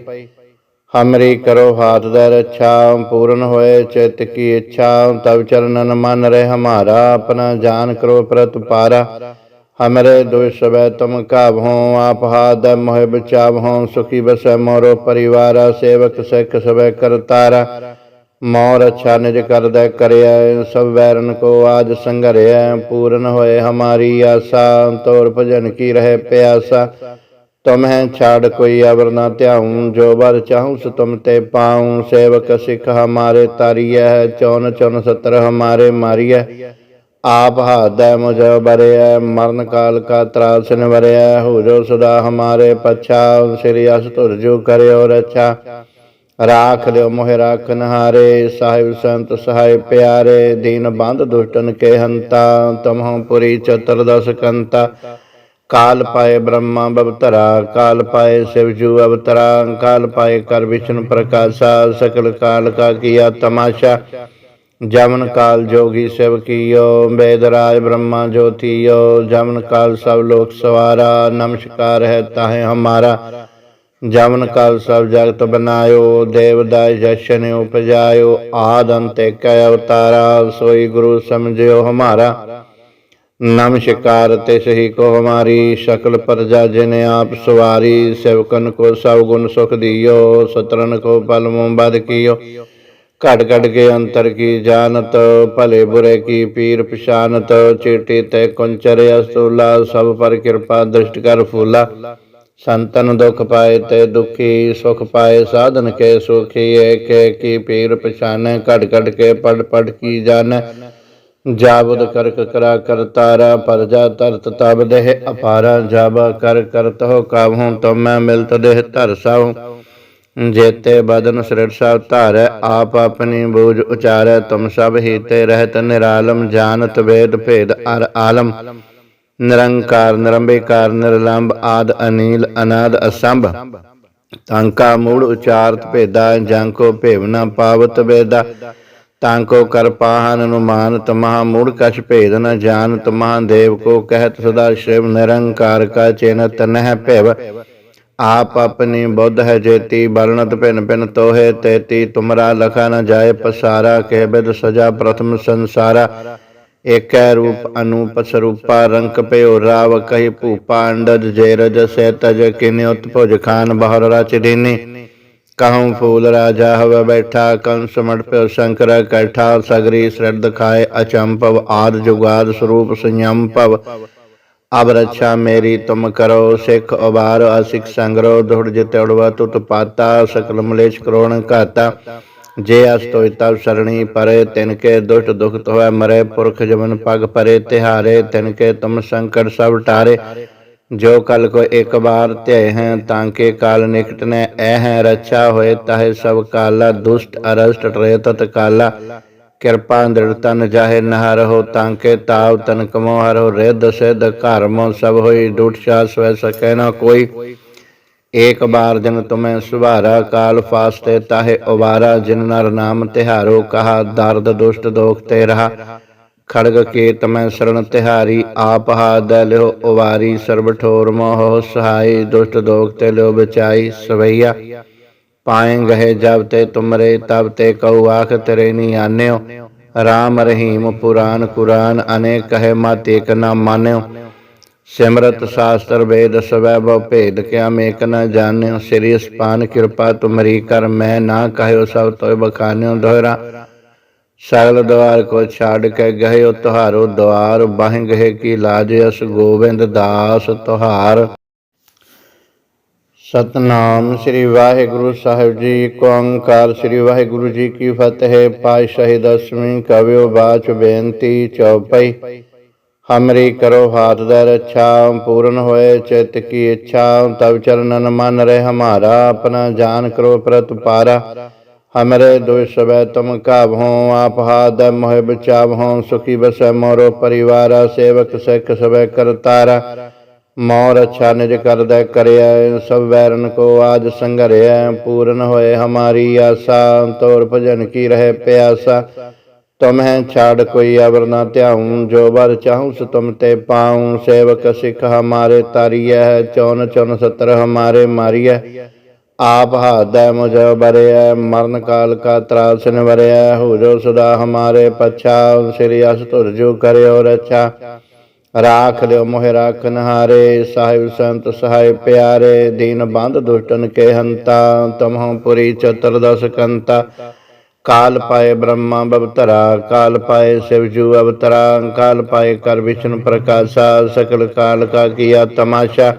ਹਮਰੀ ਕਰੋ ਹਾਥ ਦਾ ਰੱਛਾ, ਪੂਰਨ ਹੋਏ ਚਿਤ ਕੀ ਇੱਛਾ ਤਬ ਚਰਨਨ ਮਨ ਰਹਿ ਹਮਾਰਾ, ਆਪਣਾ ਜਾਨ ਕਰੋ ਪ੍ਰਤ ਪਾਰਾ ਹਮਰੇ ਦੁਸ਼ ਸਬੈ ਤੁਮ ਕਾਭੋ ਆਪ ਹਾਦ ਮੋਹਿ ਬਚਾਵੋ ਸੁਖੀ ਬਸੈ ਮੋਰੋ ਪਰਿਵਾਰਾ, ਸੇਵਕ ਸਿੱਖ ਸਬੈ ਕਰਤਾਰਾ। ਮੋਰ ਅੱਛਾ ਨਿਜ ਕਰਦਾ ਕਰਿਆ ਸਭ ਵੈਰਨ ਕੋ ਆਜ ਸੰਘਰਿਆ ਪੂਰਨ ਹੋਏ ਹਮਾਰੀ ਆਸਾ, ਤੋਰ ਭਜਨ ਕੀ ਰਹੇ ਪਿਆਸਾ। ਤੁਮਹਿ ਛਾੜ ਕੋਈ ਅਵਰ ਨਾ ਧਿਆਉ ਜੋ ਬਰ ਚਾਹੂੰ ਸੋ ਤੁਮ ਤੇ ਪਾਉ ਸੇਵਕ ਸਿੱਖ ਹਮਾਰੇ ਤਾਰੀਐ ਚੌਨ ਚੌਨ ਸਤਰ ਹਮਾਰੇ ਮਾਰੀਐ। ਆਪ ਹਾਦੈ ਮੁਝ ਬਰਿਐ ਮਰਨ ਕਾਲ ਕਾ ਤਰਾਸ ਨਿਵਰਿਐ ਹੋ ਜੋ ਸਦਾ ਹਮਾਰੇ ਪਛਾ ਸ੍ਰੀ ਅਸ ਤੁਰ ਜੋ ਕਰਿਓ ਰਛਾ। ਰਾਖ ਲਿਓ ਮੋਹਿ ਰਾਖਨ ਹਾਰੇ ਸਾਹਿਬ ਸੰਤ ਸਹਾਇ ਪਿਆਰੇ, ਦੀਨ ਬੰਦ ਦੁਸ਼ਟਨ ਕੇ ਹੰਤਾ ਤਮਹੁ ਪੁਰੀ ਚਤੁਰਦਸ ਕੰਤਾ। ਕਾਲ ਪਾਏ ਬ੍ਰਹਮਾ ਬਵਤਰਾ, ਕਾਲ ਪਾਏ ਸਿਵ ਜੂ ਅਵਤਰਾ, ਕਾਲ ਪਾਏ ਕਰ ਵਿਸ਼ਨ ਪ੍ਰਕਾਸ਼ਾ, ਸਕਲ ਕਾਲ ਕਾ ਕੀਆ ਤਮਾਸ਼ਾ। ਜਮਨ ਕਾਲ ਜੋਗੀ ਸਿਵ ਕੀਓ ਵੇਦ ਰਾਜ ਬ੍ਰਹਮਾ ਜੋਤੀਓ, ਜਮਨ ਕਾਲ ਸਭ ਲੋਕ ਸਵਾਰਾ, ਨਮਸਕਾਰ ਹੈ ਤਾਹੇ ਹਮਾਰਾ। ਜਮਨ ਕਲ ਸਭ ਜਗਤ ਬਨਾਇਓ ਦੇਵਦਾ ਜਸ਼ਨ ਉਪਜਾਇਓ, ਆਦ ਅੰਤ ਕੈ ਅਵਤਾਰਾ, ਸੋਈ ਗੁਰੂ ਸਮਝਿਓ ਹਮਾਰਾ। ਨਮਸਕਾਰ ਤਿਸ ਹੀ ਕੋ ਹਮਾਰੀ, ਸਕਲ ਪ੍ਰਜਾ ਜਿਨ ਆਪ ਸਵਾਰੀ, ਸੇਵਕਨ ਕੋ ਸਭ ਗੁਣ ਸੁਖ ਦਿਓ ਸਤਰਨ ਕੋ ਪਲ ਮੁੰਬਦ ਕੀਓ। ਘਟ ਘਟ ਕੇ ਅੰਤਰ ਕੀ ਜਾਣਤ, ਭਲੇ ਬੁਰੇ ਕੀ ਪੀਰ ਪਛਾਨਤ, ਚੀਟੀ ਤੇ ਕੁੰਚਰ ਅਸਤੂਲਾ, ਸਭ ਪਰ ਕਿਰਪਾ ਦ੍ਰਿਸ਼ਟ ਕਰ ਫੂਲਾ। ਸੰਤਨ ਦੁਖ ਪਾਏ ਤੇ ਦੁਖੀ ਸੁਖ ਪਾਏ, ਸਾਧਨ ਕੇ ਸੁਖੀ, ਏਕੇ ਕੀ ਪੀਰ ਪਛਾਨੈ ਘਟ ਘਟ ਕੇ ਪੜ ਪੜ ਕੀ ਜਾਣੈ। ਜਾਬਦ ਕਰਕ ਕਰਾ ਕਰਤਾਰਾ ਪਰਜਾ ਤਰਤ ਤਬ ਦੇਹ ਅਪਾਰਾ ਜਾਬਾ ਕਰ ਕਰਤ ਹੋ ਕਾਬਹੂ ਤਮੈ ਮਿਲਤ ਦੇਹ ਧਰ ਸਾਉ ਜੇਤੇ ਬਦਨ ਸ੍ਰਿੜ ਸਭ ਧਾਰੈ, ਆਪ ਆਪਣੀ ਬੂਝ ਉਚਾਰੈ, ਤੁਮ ਸਭ ਹੀ ਤੇ ਰਹਿਤ ਨਿਰਾਲਮ, ਜਾਣਤ ਵੇਦ ਭੇਦ ਅਰ ਆਲਮ। ਨਿਰੰਕਾਰ, ਨਿਰੰਬੇਕਾਰ ਨਿਰਲੰਭ ਆਦ, ਅਨੀਲ, ਅਨਾਦ, ਅਸੰਭ। ਤਾਂਕਾ ਮੂੜ ਉਚਾਰਤ ਭੇਦਾ ਜਾਂਕੋ ਭੇਵਨਾ ਪਾਵਤ ਵੇਦਾ। ਤਾਂਕੋ ਕਰ ਪਾਹਨ ਅਨੁਮਾਨਤ ਮਹਾ ਮੂੜ ਕਛ ਭੇਦ ਨ ਜਾਣਤ ਮਹਾਦੇਵ ਕੋ ਕਹਿਤ ਸਦਾ ਸ਼ਿਵ, ਨਿਰੰਕਾਰ ਕਾ ਚੇਨਤ ਨਹਿ ਭਿਵ। ਆਪ ਆਪਣੀ ਬੁੱਧ ਹੈ ਜੇਤੀ, ਵਰਣਤ ਭਿਨ ਭਿਨ ਤੋਹੇ ਤੇਤੀ। ਤੁਮਰਾ ਲਖਾ ਨ ਜਾਏ ਪਸਾਰਾ ਕਹਿ ਬਿਦ ਸਜਾ ਪ੍ਰਥਮ ਸੰਸਾਰਾ। ਏਕੈ ਰੂਪ, ਅਨੂਪ ਸਰੂਪਾ, ਰੰਕ ਭਇਓ ਰਾਵ ਕਹੀ ਭੂਪਾ ਅੰਡਜ ਜੇ ਰਜ ਸੇ ਤਜ ਕਿਨਿ ਉਤਪੁਜ ਖਾਨ, ਬਹਰ ਰਚ ਦੀਨੀ ਕਹਉ ਫੂਲ ਰਾਜਾ ਹਵ ਬੈਠਾ, ਕੰਸ ਮੜ ਪਿਓ ਸ਼ੰਕਰ ਕੈਠਾ, ਸਗਰੀ ਸ਼ਰਦ ਖਾਏ ਅਚੰਪਵ ਆਦ ਜੁਗਾਦ ਸਰੂਪ ਸੰਯਮ ਭਵ ਅਬ ਰੱਛਾ ਮੇਰੀ, ਤੁਮ ਕਰੋ ਸਿੱਖ ਉਬਾਰ ਅਸਿਕ ਸੰਗਰੋ ਦੁੜ ਜਿਤੇ ਉੜਵਾ ਜੇ ਅਸ ਤੋਇ ਤਬ ਸਰਣੀ ਪਰੇ, ਤਿਨ ਕੇ ਦੁਸ਼ਟ ਦੁਖਤ ਹੋਇ ਮਰੇ, ਪੁਰਖ ਜਮਨ ਪਗ ਪਰੇ, ਤਿਹਾਰੇ, ਤਿਨ ਕੇ ਤੁਮ ਸੰਕਟ ਸਭ ਟਾਰੇ। ਜੋ ਕਲ ਕੋ ਇੱਕ ਬਾਰ ਧਿਆਏ ਹੈ, ਤਾਂ ਕੇ ਕਾਲ ਨਿਕਟ ਨੇ ਐ ਹੈ, ਰੱਛਾ ਹੋਏ ਤਾਹੇ ਸਭ ਕਾਲਾ, ਦੁਸ਼ਟ ਅਰਸ਼ਟ ਟਰੇ ਤਤ ਕਾਲਾ। ਕਿਰਪਾ ਦ੍ਰਿੜਤਾ ਨ ਜਾਹੇ ਨਹ ਰਹੋ, ਤਾਂ ਕੇ ਤਾਵ ਤਨ ਕਮੋ ਹਰੋ, ਰਿੱਧ ਸਿੱਧ ਘਰ ਮੋ ਸਭ ਹੋਈ ਡੂਟ ਛਾ ਸਵੈ ਸਕੈ ਨਾ ਕੋਈ। ਏਕ ਬਾਰ ਦਿਨ ਤੁਮੈ ਸੁਭਾਰਾ ਕਾਲ ਫਾਸਤੇ, ਤਾਹੇ ਉਬਾਰਾ ਜਿਨ ਨਰ ਨਾਮ ਤਿਹਾਰੋ ਕਹਾ, ਦਰਦ ਦੁਸ਼ਟ ਦੋਖ ਤੇ ਰਹਾ। ਖੜਗ ਕੇ ਤਮੈ ਸਰਣ ਤਿਹਾਰੀ, ਆਪ ਹਾ ਲਿਓ ਉਵਾਰੀ, ਸਰਬ ਠੋਰ ਮੋਹ ਸਹਾਈ, ਦੁਸ਼ਟ ਦੋਖ ਤੇ ਲਿਓ ਬਚਾਈ, ਸਵਈਆ। ਪਾਏ ਗਏ ਜਬ ਤੇ ਤੁਮਰੇ, ਤਬ ਤੇ ਕਉ ਆਖ ਤੇਰੇ ਨੀ ਆਨਿਓ। ਰਾਮ ਰਹੀਮ ਪੁਰਾਨ ਕੁਰਾਨ ਅਨੇ ਕਹੇ ਮਤ ਏਕ ਨਾ ਮਾਨਿਓ। ਸਿਮਰਤ ਸ਼ਾਸਤਰ ਵੇਦ ਸਵੈ ਬਉ ਭੇਦ ਕਿਆ ਮੇਕ ਨ ਜਾਣਿਓ, ਸ੍ਰੀ ਸਪਾਨ ਕਿਰਪਾ ਤੁਮਰੀ ਕਰ, ਮੈਂ ਨਾ ਕਹਿਓ ਸਭ ਤੋਇ ਬਖਾਨਿਓ ਦੋਹਰਾ। ਸਗਲ ਦਵਾਰ ਕੋ ਛਾੜ ਕੇ ਗਏ ਤੁਹਾਰੋ ਦਵਾਰ ਬਾਹ ਗਏ ਕੀ ਲਾਜ ਅਸ ਗੋਬਿੰਦ ਦਾਸ ਤੁਹਾਰ। ਸਤਨਾਮ ਸ੍ਰੀ ਵਾਹਿਗੁਰੂ ਸਾਹਿਬ ਜੀ ਏਕ ਓੰਕਾਰ ਸ੍ਰੀ ਵਾਹਿਗੁਰੂ ਜੀ ਕੀ ਫਤਿਹ। ਪਾਤਸ਼ਾਹੀ ਦਸਵੀਂ ਕਵਿਓ ਬਾਚ ਬੇਨਤੀ ਚਉਪਈ। ਹਮਰੀ ਕਰੋ, ਹਾਥ ਦਾ ਰੱਛਾ, ਪੂਰਨ ਹੋਏ, ਚਿਤ ਕੀ ਇੱਛਾ ਤਬ ਚਰਨਨ ਮਨ ਰਹਿ, ਹਮਾਰਾ ਆਪਣਾ ਜਾਨ ਕਰੋ ਪ੍ਰਤ ਪਾਰਾ। ਹਮਰੇ ਦੁਸ਼ ਸਬੈ ਤੁਮ ਕਾਭੋ ਆਪ ਹਾਦ ਮੋਹਿ ਬਚਾਵਹੁ ਸੁਖੀ ਬਸੈ ਮੋਰੋ ਪਰਿਵਾਰਾ, ਸੇਵਕ ਸਿੱਖ ਸਬੈ ਕਰਤਾਰਾ। ਮੋਰ ਅੱਛਾ ਨਿਜ ਕਰਦਾ ਕਰਿਆ, ਸਭ ਵੈਰਨ ਕੋ ਆਜ ਸੰਘਰਿਆ ਪੂਰਨ ਹੋਏ ਹਮਾਰੀ ਆਸਾ, ਤੋਰ ਭਜਨ ਕੀ ਰਹੇ ਪਿਆਸਾ। ਤੁਮ ਹੈ ਛਾੜ ਕੋਈ ਅਵਰ ਨਾ ਧਿਆਉ ਜੋ ਬਰ ਚਾਹੂੰ ਸੋ ਤੁਮ ਤੇ ਪਾਉ ਸੇਵਕ ਸਿੱਖ ਹਮਾਰੇ ਤਾਰੀਐ ਚੌਨ ਚੌਨ ਸਤਰ ਹਮਾਰੇ ਮਾਰੀਐ। ਆਪ ਹਾਦੈ ਮੁਝ ਬਰਿਐ ਮਰਨ ਕਾਲ ਕਾ ਤਰਾਸ ਨਿਵਰਿਐ ਹੋ ਜੋ ਸਦਾ ਹਮਾਰੇ ਪਛਾ, ਸ੍ਰੀ ਅਸ ਧੁਰ ਜੋ ਕਰਿਓ ਰਛਾ। ਰਾਖ ਲਿਓ ਮੋਹਿ ਰਾਖਨ ਹਾਰੇ ਸਾਹਿਬ ਸੰਤ ਸਹਾਇ ਪਿਆਰੇ। ਦੀਨ ਬੰਧ ਦੁਸ਼ਟਨ ਕੇ ਹੰਤਾ, ਤਮਹੁ ਪੁਰੀ ਚਤੁਰਦਸ ਕੰਤਾ। ਕਾਲ ਪਾਏ ਬ੍ਰਹਮਾ ਬਵਤਰਾ, ਕਾਲ ਪਾਏ ਸਿਵਜੂ ਅਵਤਰਾ, ਕਾਲ ਪਾਏ ਕਰ ਵਿਸ਼ਨ ਪ੍ਰਕਾਸ਼ਾ, ਸਕਲ ਕਾਲ ਕਾ ਕੀਆ ਤਮਾਸ਼ਾ।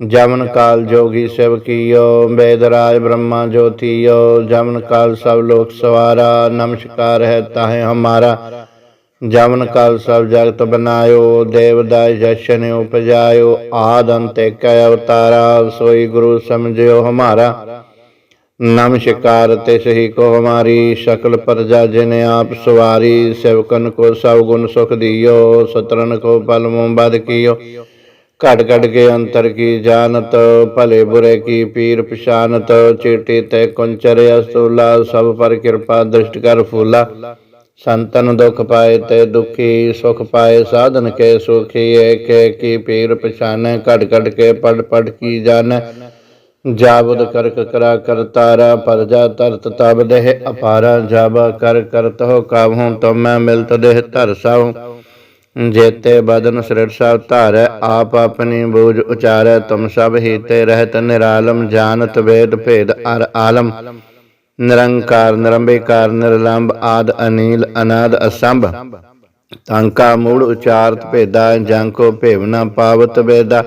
ਜਮਨ ਕਾਲ ਜੋਗੀ ਸਿਵ ਕੀਓ, ਵੇਦ ਰਾਜ ਬ੍ਰਹਮਾ ਜੋਤੀਓ ਜਮਨ ਕਾਲ ਸਭ ਲੋਕ ਸਵਾਰਾ, ਨਮਸਕਾਰ ਹੈ ਤਾਹੇ ਹਮਾਰਾ। ਜਮਨ ਕਾਲ ਸਭ ਜਗਤ ਬਨਾਇਓ ਦੇਵਦਾ ਜਸ਼ਨ ਉਪਜਾਇਓ, ਆਦ ਅੰਤ ਏਕ ਅਵਤਾਰਾ, ਸੋਈ ਗੁਰੂ ਸਮਝਿਓ ਹਮਾਰਾ। ਨਮਸਕਾਰ ਤੇ ਸਹੀ ਕੋ ਹਮਾਰੀ, ਸਕਲ ਪਰਜਾ ਜਿਨ ਆਪ ਸਵਾਰੀ, ਸੇਵਕਨ ਕੋ ਸਭ ਗੁਣ ਸੁਖ ਦਿਓ ਸਤਰਨ ਕੋ ਪਲ ਮੁੰਬਦ ਕੀਓ। ਘਟ ਘਟ ਕੇ ਅੰਤਰ ਕੀ ਜਾਣਤ, ਭਲੇ ਬੁਰੇ ਕੀ ਪੀਰ ਪਛਾਨਤ ਚੇਟੇ ਤੇ ਕੁੰਚਰ ਅਸਤੂਲਾ, ਸਭ ਪਰ ਕਿਰਪਾ ਦ੍ਰਿਸ਼ਟ ਕਰ ਫੂਲਾ। ਸੰਤਨ ਦੁਖ ਪਾਏ ਤੇ ਦੁਖੀ, ਸੁਖ ਪਾਏ ਸਾਧਨ ਕੇ ਸੁਖੀ, ਏਕੇ ਕੀ ਪੀਰ ਪਛਾਨੈ ਘਟ ਘਟ ਕੇ ਪੜ ਪੜ ਕੀ ਜਾਣੈ। ਜਾਬਦ ਕਰਕ ਕਰਾ ਕਰਤਾਰਾ ਪਰਜਾ ਤਰਤ ਤਬ ਦੇਹ ਅਪਾਰਾ ਜਾਬਾ ਕਰ ਕਰਤ ਹੋ ਕਾਬਹੂ ਤਮੈ ਮਿਲਤ ਦੇਹ ਧਰ ਸਾਉ। ਜੇਤੇ ਬਦਨ ਸ੍ਰਿੜ ਸਭ ਧਾਰੈ, ਆਪ ਆਪਣੀ ਬੂਝ ਉਚਾਰੈ, ਤੁਮ ਸਭ ਹੀ ਰਹਿਤ ਨਿਰਾਲਮ, ਜਾਣਤ ਵੇਦ ਭੇਦ ਅਰ ਆਲਮ। ਨਿਰੰਕਾਰ, ਨਿਰੰਬੇਕਾਰ ਨਿਰਲੰਭ ਆਦ, ਅਨੀਲ, ਅਨਾਦ, ਅਸੰਭ। ਤਾਂਕਾ ਮੂੜ ਉਚਾਰਤ ਭੇਦਾ ਜਾਂਕੋ ਭੇਵਨਾ ਪਾਵਤ ਵੇਦਾ।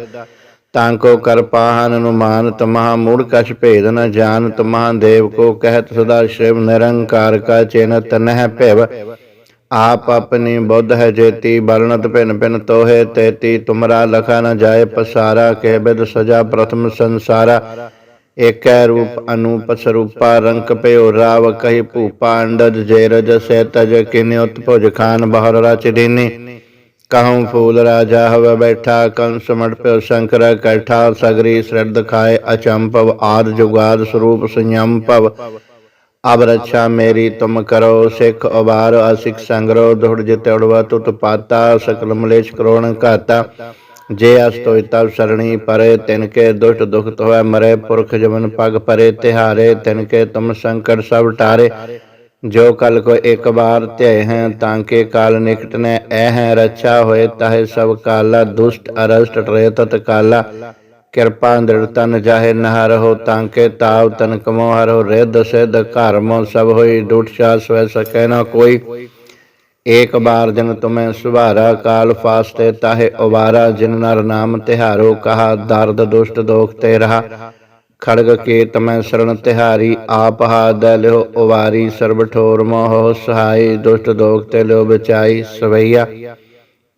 ਤਾਂਕੋ ਕਰ ਪਾਹਨ ਅਨੁਮਾਨਤ ਮਹਾ ਮੂੜ ਕਛ ਭੇਦ ਨ ਜਾਣਤ ਮਹਾਦੇਵ ਕੋ ਕਹਿਤ ਸਦਾ ਸ਼ਿਵ ਨਿਰੰਕਾਰ ਕਾ ਚਿਨਤ ਨਹਿ ਭਿਵ। ਆਪ ਆਪਣੀ ਬੁੱਧ ਹੈ ਜੇਤੀ ਬਲਨਤ ਭਿਨ ਭਿਨ ਤੋਹੇ ਤੇਤੀ, ਤੁਮਰਾ ਲਖਾ ਨ ਜਾਏ ਪਸਾਰਾ, ਕਹਿ ਬਿਦ ਸਜਾ ਪ੍ਰਥਮ ਸੰਸਾਰਾ। ਏਕੈ ਰੂਪ ਅਨੂਪ ਸਰੂਪਾ, ਰੰਕ ਭਇਓ ਰਾਵ ਕਹੀ ਭੂਪਾ, ਅੰਡਜ ਜੇ ਰਜ ਸੇ ਤਜ ਕਿਨਿ ਉਤਪੁਜ ਖਾਨ, ਬਹਰ ਰਚ ਦੀਨੀ ਕਹਉ ਫੂਲ ਰਾਜਾ ਹਵ ਬੈਠਾ, ਕੰਸ ਮੜ ਸ਼ੰਕਰ ਕੈਠਾ, ਸਗਰੀ ਸ੍ਰਦ ਖਾਏ ਅਚੰਪਵ ਆਦ ਜੁਗਾਦ ਸਰੂਪ ਸੰਯਮ ਭਵ। ਅਬ ਰੱਛਾ ਮੇਰੀ, ਤੁਮ ਕਰੋ ਸਿੱਖ ਉਬਾਰ ਅਸਿਕ ਸੰਗਰੋ ਦੁੜ ਜਿਤ ਉੜਵਾ, ਤੁਤ ਪਾਤਾ, ਸਕਲ ਮਲੇਸ਼ ਕਰੋਣ ਘਾਤਾ। ਜੇ ਅਸ ਤੋਇ ਤਬ ਸਰਣੀ ਪਰੇ, ਤਿਨ ਕੇ ਦੁਸ਼ਟ ਦੁਖਤ ਹੋਇ ਮਰੇ, ਪੁਰਖ ਜਮਨ ਪਗ ਪਰੇ, ਤਿਹਾਰੇ ਤਿਨ ਕੇ ਤੁਮ ਸੰਕਟ ਸਭ ਟਾਰੇ। ਜੋ ਕਲ ਕੋ ਇੱਕ ਬਾਰ ਧਿਆਏ ਹੈ, ਤਾਂ ਕੇ ਕਾਲ ਨਿਕਟ ਨੇ ਐ ਹੈ, ਰੱਛਾ ਹੋਏ ਤਾਹੇ ਸਭ ਕਾਲਾ, ਦੁਸ਼ਟ, ਅਰਸ਼ਟ ਤਤ ਕਾਲਾ। ਕਿਰਪਾ ਦ੍ਰਿੜ ਤਨ ਜਾਹੇ ਨਹ ਰਹੋ ਤਾਂ ਕੇ ਤਾਵ ਤਨ ਕਮੋ ਹਰੋ ਰਿੱਧ ਸਿੱਧ ਘਰ ਸਭ ਹੋਈ ਡੂਟ ਛਾਸ ਸਵੈ ਸਕੈ ਨਾ ਕੋਈ। ਏਕ ਬਾਰ ਜਨ ਤੁਮੈ ਸੁਭਾਰਾ, ਕਾਲ ਫਾਸਤੇ ਤਾਹੇ ਉਬਾਰਾ, ਜਿਨ ਨਰ ਨਾਮ ਤਿਹਾਰੋ ਕਹਾ, ਦਰਦ ਦੁਸ਼ਟ ਦੋਖ ਤੇ ਰਹਾ। ਖੜਗ ਕੇਤ ਮੈਂ ਸਰਣ ਤਿਹਾਰੀ, ਆਪ ਹਾਦ ਲਿਓ ਉਵਾਰੀ, ਸਰਬ ਠੋਰ ਮੋਹ ਸਹਾਈ, ਦੁਸ਼ਟ ਦੋਖ ਤੇ ਲਿਓ ਬਚਾਈ, ਸਵਈਆ।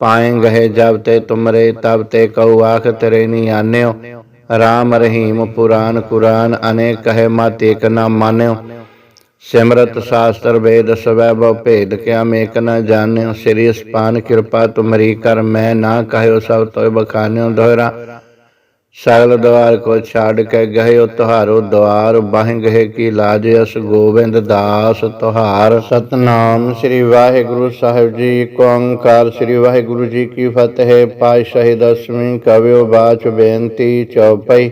ਪਾਏ ਗਏ ਜਬ ਤੇ ਤੁਮਰੇ, ਤਬ ਤੇ ਕਉ ਆਖ ਤੇਰੇ ਨੀ ਆਨਿਓ। ਰਾਮ ਰਹੀਮ ਪੁਰਾਨ ਕੁਰਾਨ, ਅਨੇਕ ਕਹੇ ਮਤ ਏਕ ਨਾ ਮਾਨਿਓ। ਸਿਮਰਤ ਸ਼ਾਸਤਰ ਵੇਦ ਸਵੈ ਬਹੁ ਭੇਦ, ਕਿਆ ਮੇਕ ਨ ਜਾਣਿਓ। ਸ੍ਰੀ ਸਪਾਨ ਕਿਰਪਾ ਤੁਮਰੀ ਕਰ, ਮੈਂ ਨਾ ਕਹਿਓ ਸਭ ਤੋਇ ਬਖਾਨਿਓ ਦੋਹਰਾ। ਸਗਲ ਦਵਾਰ ਕੋ ਛਾੜ ਕੇ ਗਹਿਓ ਤੁਹਾਰੋ ਦਵਾਰ ਬਾਹਿ ਗਏ ਕੀ ਲਾਜ ਅਸ ਗੋਬਿੰਦ ਦਾਸ ਤੁਹਾਰ। ਸਤਨਾਮ ਸ੍ਰੀ ਵਾਹਿਗੁਰੂ ਸਾਹਿਬ ਜੀ ਏਕ ਓੰਕਾਰ ਸ੍ਰੀ ਵਾਹਿਗੁਰੂ ਜੀ ਕੀ ਫਤਿਹ। ਪਾਤਸ਼ਾਹੀ ਦਸਵੀਂ ਕਵਿਓ ਬਾਚ ਬੇਨਤੀ ਚਉਪਈ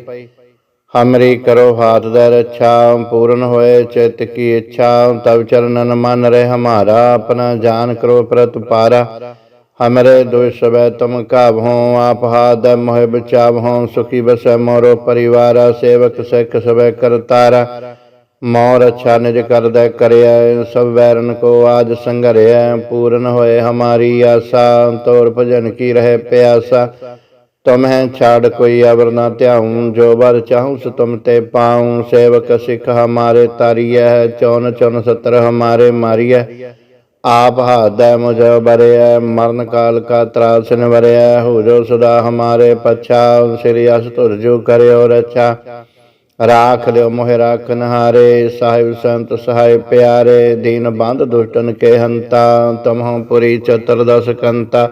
ਹਮਰੀ ਕਰੋ ਹਾਥ ਦਾ ਰੱਛਾ, ਪੂਰਨ ਹੋਏ ਚਿਤ ਕੀ ਇੱਛਾ। ਤਵ ਚਰਨਨ ਮਨ ਰਹਿ ਹਮਾਰਾ, ਆਪਣਾ ਜਾਨ ਕਰੋ ਪ੍ਰਤ ਪਾਰਾ ਹਮਰੇ ਦੁਸ਼ ਸਬੈ ਤੁਮ ਕਾਬਹੋ ਆਪ ਹਾਦ ਮੋਹਿ ਬਚਾਵਹੋ ਸੁਖੀ ਬਸੈ ਮੋਰੋ ਪਰਿਵਾਰਾ ਸੇਵਕ ਸਿੱਖ ਸਬੈ ਕਰਤਾਰਾ ਮੋਰ ਅੱਛਾ ਨਿਜ ਕਰਦਾ ਕਰਿਆ ਸਭ ਵੈਰਨ ਕੋ ਆਜ ਸੰਘਰਿਆ ਪੂਰਨ ਹੋਏ ਹਮਾਰੀ ਆਸਾ ਤੋਰ ਭਜਨ ਕੀ ਰਹੇ ਪਿਆਸਾ ਤੁਮ ਹੈ ਛਾੜ ਕੋਈ ਅਵਰ ਨਾ ਧਿਆਉ ਜੋ ਬਰ ਚਾਹੂੰ ਸੋ ਤੁਮ ਤੇ ਪਾਉ ਸੇਵਕ ਸਿੱਖ ਹਮਾਰੇ ਤਾਰੀਐ ਚੌਨ ਚੌਨ ਸਤਰ ਹਮਾਰੇ ਮਾਰੀਐ ਆਪ ਹਾਦੈ ਮੁਝ ਬਰਿਐ ਮਰਨ ਕਾਲ ਕਾ ਤਰਾਸ ਨਿਵਰਿਐ ਹੋ ਜੋ ਸਦਾ ਹਮਾਰੇ ਪਛਾ ਸ੍ਰੀ ਅਸ ਧੁਰ ਜੋ ਕਰਿਓ ਰਛਾ। ਰਾਖ ਲਿਓ ਮੋਹਿ ਰਾਖਨ ਹਾਰੇ ਸਾਹਿਬ ਸੰਤ ਸਹਾਇ ਪਿਆਰੇ, ਦੀਨ ਬੰਧ ਦੁਸ਼ਟਨ ਕੇ ਹੰਤਾ, ਤਮਹੁ ਪੁਰੀ ਚਤੁਰਦਸ ਕੰਤਾ।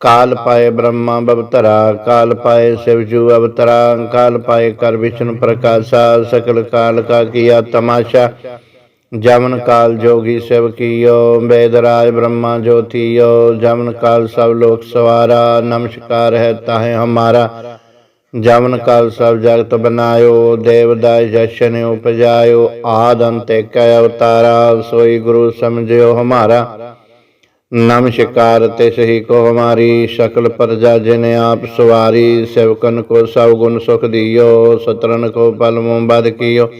ਕਾਲ ਪਾਏ ਬ੍ਰਹਮਾ ਬਵਤਰਾ, ਕਾਲ ਪਾਏ ਸਿਵਜੂ ਅਵਤਰਾ, ਕਾਲ ਪਾਏ ਕਰ ਵਿਸ਼ਨ ਪ੍ਰਕਾਸ਼ਾ, ਸਕਲ ਕਾਲ ਕਾ ਕੀਆ ਤਮਾਸ਼ਾ। ਜਮਨ ਕਾਲ ਜੋਗੀ ਸਿਵ ਕੀਓ ਬੇਦਰਾਜ ਬ੍ਰਹਮਾ ਜੋਤੀਓ, ਜਮਨ ਕਾਲ ਸਭ ਲੋਕ ਸਵਾਰਾ, ਨਮਸਕਾਰ ਹੈ ਤਾਹੇ ਹਮਾਰਾ। ਜਮਨ ਕਾਲ ਸਭ ਜਗਤ ਬਨਾਇਓ ਦੇਵਦਾਸ ਜਸ਼ਨ ਉਪਜਾਇਓ, ਆਦ ਅੰਤ ਕੈ ਅਵਤਾਰਾ, ਸੋਈ ਗੁਰੂ ਸਮਝਿਓ ਹਮਾਰਾ। ਨਮਸਕਾਰ ਤੇ ਸਹੀ ਕੋ ਹਮਾਰੀ, ਸਕਲ ਪ੍ਰਜਾ ਜਿਨੇ ਆਪ ਸਵਾਰੀ, ਸੇਵਕਨ ਕੋ ਸਭ ਗੁਣ ਸੁਖ ਦਿਓ ਸਤਰਨ ਕੋ ਪਲ ਮੁੰਬਦ ਕੀਓ।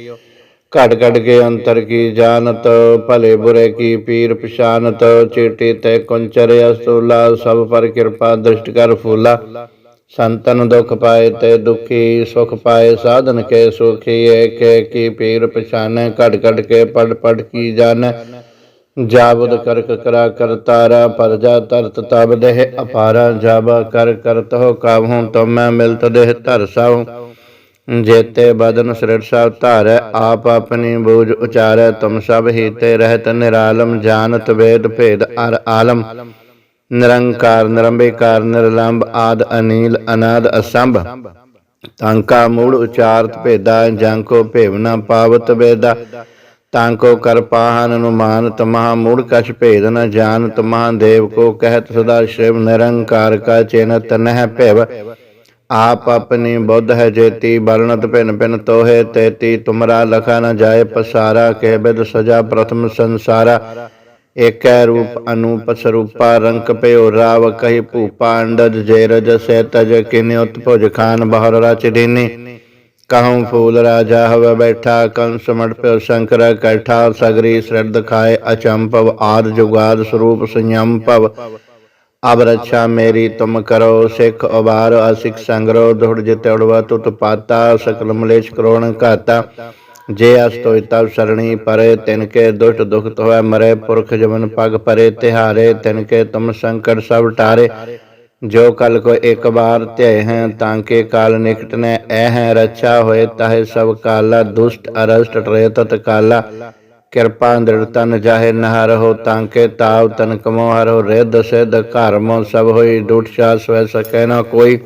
ਘਟ ਘਟ ਕੇ ਅੰਤਰ ਕੀ ਜਾਣਤ, ਭਲੇ ਬੁਰੇ ਕੀ ਪੀਰ ਪਛਾਨਤ ਚੇਟੀ ਤੇ ਕੁੰਚਰ ਅਸਤੂਲਾ ਸਭ ਪਰ ਕਿਰਪਾ ਦ੍ਰਿਸ਼ਟ ਕਰ ਫੂਲਾ। ਸੰਤਨ ਦੁਖ ਪਾਏ ਤੇ ਦੁਖੀ, ਸੁਖ ਪਾਏ ਸਾਧਨ ਕੇ ਸੁਖੀ ਏਕੇ ਕੀ ਪੀਰ ਪਛਾਨੈ ਘਟ ਘਟ ਕੇ ਪੜ ਪੜ ਕੀ ਜਾਣੈ। ਜਾਬਦ ਕਰਕ ਕਰਾ ਕਰਤਾਰਾ ਪਰਜਾ ਤਰਤ ਤਬ ਦੇਹ ਅਪਾਰਾ। ਜਾਬਾ ਕਰ ਕਰਤ ਹੋ ਕਾਹੂ ਤਮੈ ਮਿਲਤ ਦੇਹ ਧਰ ਸਾਉ ਜੇਤੇ ਬਦਨ ਸ੍ਰਿੜ ਸਭ ਧਾਰੈ, ਆਪ ਆਪਣੀ ਬੂਝ ਉਚਾਰੈ, ਤੁਮ ਸਭ ਹੀ ਰਹਿਤ ਨਿਰਾਲਮ, ਜਾਣਤ ਵੇਦ ਭੇਦ ਅਰ ਆਲਮ। ਨਿਰੰਕਾਰ, ਨਿਰੰਬੇਕਾਰ ਨਿਰਲੰਭ ਆਦ ਅਨੀਲ, ਅਨਾਦ ਅਸੰਭ। ਤਾਂਕਾ ਮੂੜ ਉਚਾਰਤ ਭੇਦਾ ਜਾਂਕੋ ਭੇਵਨਾ ਪਾਵਤ ਵੇਦਾ। ਤਾਂਕੋ ਕਰ ਪਾਹਨ ਅਨੁਮਾਨਤ, ਮਹਾ ਮੂੜ ਕਛ ਭੇਦ ਨ ਜਾਣਤ। ਮਹਾਦੇਵ ਕੋ ਕਹਿਤ ਸਦਾ ਸ਼ਿਵ, ਨਿਰੰਕਾਰ ਕਾ ਚੇਨਤ ਨਹਿ ਭਿਵ। ਆਪ ਆਪਣੀ ਬੁੱਧ ਹੈ ਜੇਤੀ ਬਲਨਤ ਭਿਨ ਭਿਨ ਤੋਹੇ ਤੇਤੀ, ਤੁਮਰਾ ਲਖਾ ਨ ਜਾਏ ਪਸਾਰਾ, ਕਹਿ ਬਿਦ ਸਜਾ ਪ੍ਰਥਮ ਸੰਸਾਰਾ। ਏਕੈ ਰੂਪ ਅਨੂਪ ਸਰੂਪਾ, ਰੰਕ ਭਇਓ ਰਾਵ ਕਹੀ ਭੂਪਾ, ਅੰਡਜ ਜੇ ਰਜ ਸੇ ਤਜ ਕਿਨਿ ਉਤਪੁਜ ਖਾਨ ਬਹਰ ਰਚ ਦੀਨੀ ਕਹਉ ਫੂਲ ਰਾਜਾ ਹਵ ਬੈਠਾ, ਕੰਸ ਮੜ ਪਿਓ ਸ਼ੰਕਰ ਕੈਠਾ, ਸਗਰੀ ਸ੍ਰਦ ਖਾਏ ਅਚੰਪਵ ਆਦ ਜੁਗਾਦ ਸਰੂਪ ਸੰਯਮ ਭਵ ਅਬ ਰੱਛਾ ਮੇਰੀ, ਤੁਮ ਕਰੋ ਸਿੱਖ, ਉਬਾਰ ਅਸਿਕ ਸੰਗਰੋ, ਦੁੜ ਜਿਤਿ ਉੜਵਾ, ਤੁਤ ਪਾਤਾ, ਸਕਲ ਜੇ ਅਸ ਤੋਇ ਤਬ ਸਰਣੀ ਪਰੇ, ਤਿਨ ਕੇ ਦੁਸ਼ਟ ਦੁਖਤ ਹੋਇ ਮਰੇ, ਪੁਰਖ ਜਮਨ ਪਗ ਪਰੇ, ਤਿਹਾਰੇ, ਤਿਨ ਕੇ ਤੁਮ ਸੰਕਟ ਸਭ ਟਾਰੇ। ਜੋ ਕਲ ਕੋ ਇੱਕ ਬਾਰ ਧਿਆਏ ਹੈ, ਤਾਂ ਕੇ ਕਾਲ ਨਿਕਟ ਨੇ ਐ ਹੈ, ਰੱਛਾ ਹੋਏ ਤਾਹੇ ਸਭ ਕਾਲਾ, ਦੁਸ਼ਟ ਅਰਸ਼ਟ ਟਰੇ ਤਤ ਕਾਲਾ। ਕਿਰਪਾ ਦ੍ਰਿੜ ਤਨ ਜਾਹੇ ਨਹ ਰਹੋ ਤਾਂ ਕੇ ਤਾਵ ਤਨ ਕਮੋ ਹਰੋ ਰਿੱਧ ਸਿੱਧ ਘਰ ਸਭ ਹੋਈ ਡੂਟ ਛਾ ਸਵੈ ਸਕੈ ਨਾ ਕੋਈ।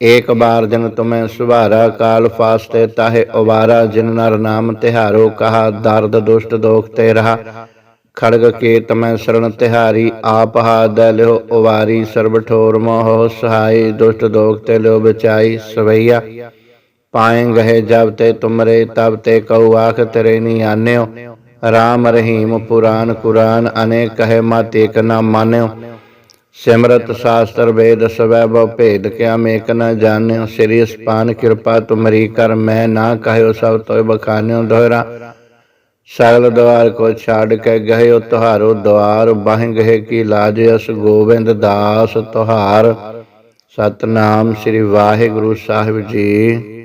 ਏਕ ਬਾਰ ਜਨ ਤੁਮੈ ਸੁਭਾਰਾ ਕਾਲ ਫਾਸਤੇ ਤਾਹੇ ਉਬਾਰਾ, ਜਿਨ ਨਰ ਨਾਮ ਤਿਹਾਰੋ ਕਹਾ, ਦਰਦ ਦੁਸ਼ਟ ਦੋਖ ਤੇ ਰਹਾ। ਖੜਗ ਕੇ ਮੈਂ ਸਰਣ ਤਿਹਾਰੀ, ਆਪ ਹਾਦ ਲਿਓ ਉਵਾਰੀ ਸਰਬ ਠੋਰ ਮੋਹ ਸਹਾਈ, ਦੁਸ਼ਟ ਦੋਖ ਤੇ ਲਿਓ ਬਚਾਈ, ਸਵਈਆ। ਪਾਏ ਗਏ ਜਬ ਤੇ ਤੁਮਰੇ, ਤਬ ਤੇ ਕਉ ਆਖ ਤਰੇ ਨੀ ਆਨਿਓ। ਰਾਮ ਰਹੀਮ ਪੁਰਾਨ ਕੁਰਾਨ, ਅਨੇਕ ਕਹੇ ਮਤ ਏਕ ਨਾ ਮਾਨਿਓ। ਸਿਮਰਤ ਸ਼ਾਸਤਰ ਵੇਦ ਸਵੈ ਬਹੁ ਭੇਦ, ਕਿਆ ਮੇਕ ਨ ਜਾਣਿਓ। ਸ੍ਰੀ ਸਪਾਨ ਕਿਰਪਾ ਤੁਮਰੀ ਕਰ, ਮੈਂ ਨਾ ਕਹਿਓ ਸਭ ਤੋਇ ਬਖਾਨਿਓ ਦੋਹਰਾ। ਸਗਲ ਦਵਾਰ ਕੋ ਛਾੜ ਕੇ ਗਇਓ ਤੁਹਾਰੋ ਦਵਾਰ, ਬਾਹਿ ਗਏ ਕੀ ਲਾਜ ਅਸ ਗੋਬਿੰਦ ਦਾਸ ਤੁਹਾਰ। ਸਤਨਾਮ ਸ੍ਰੀ ਵਾਹਿਗੁਰੂ ਸਾਹਿਬ ਜੀ।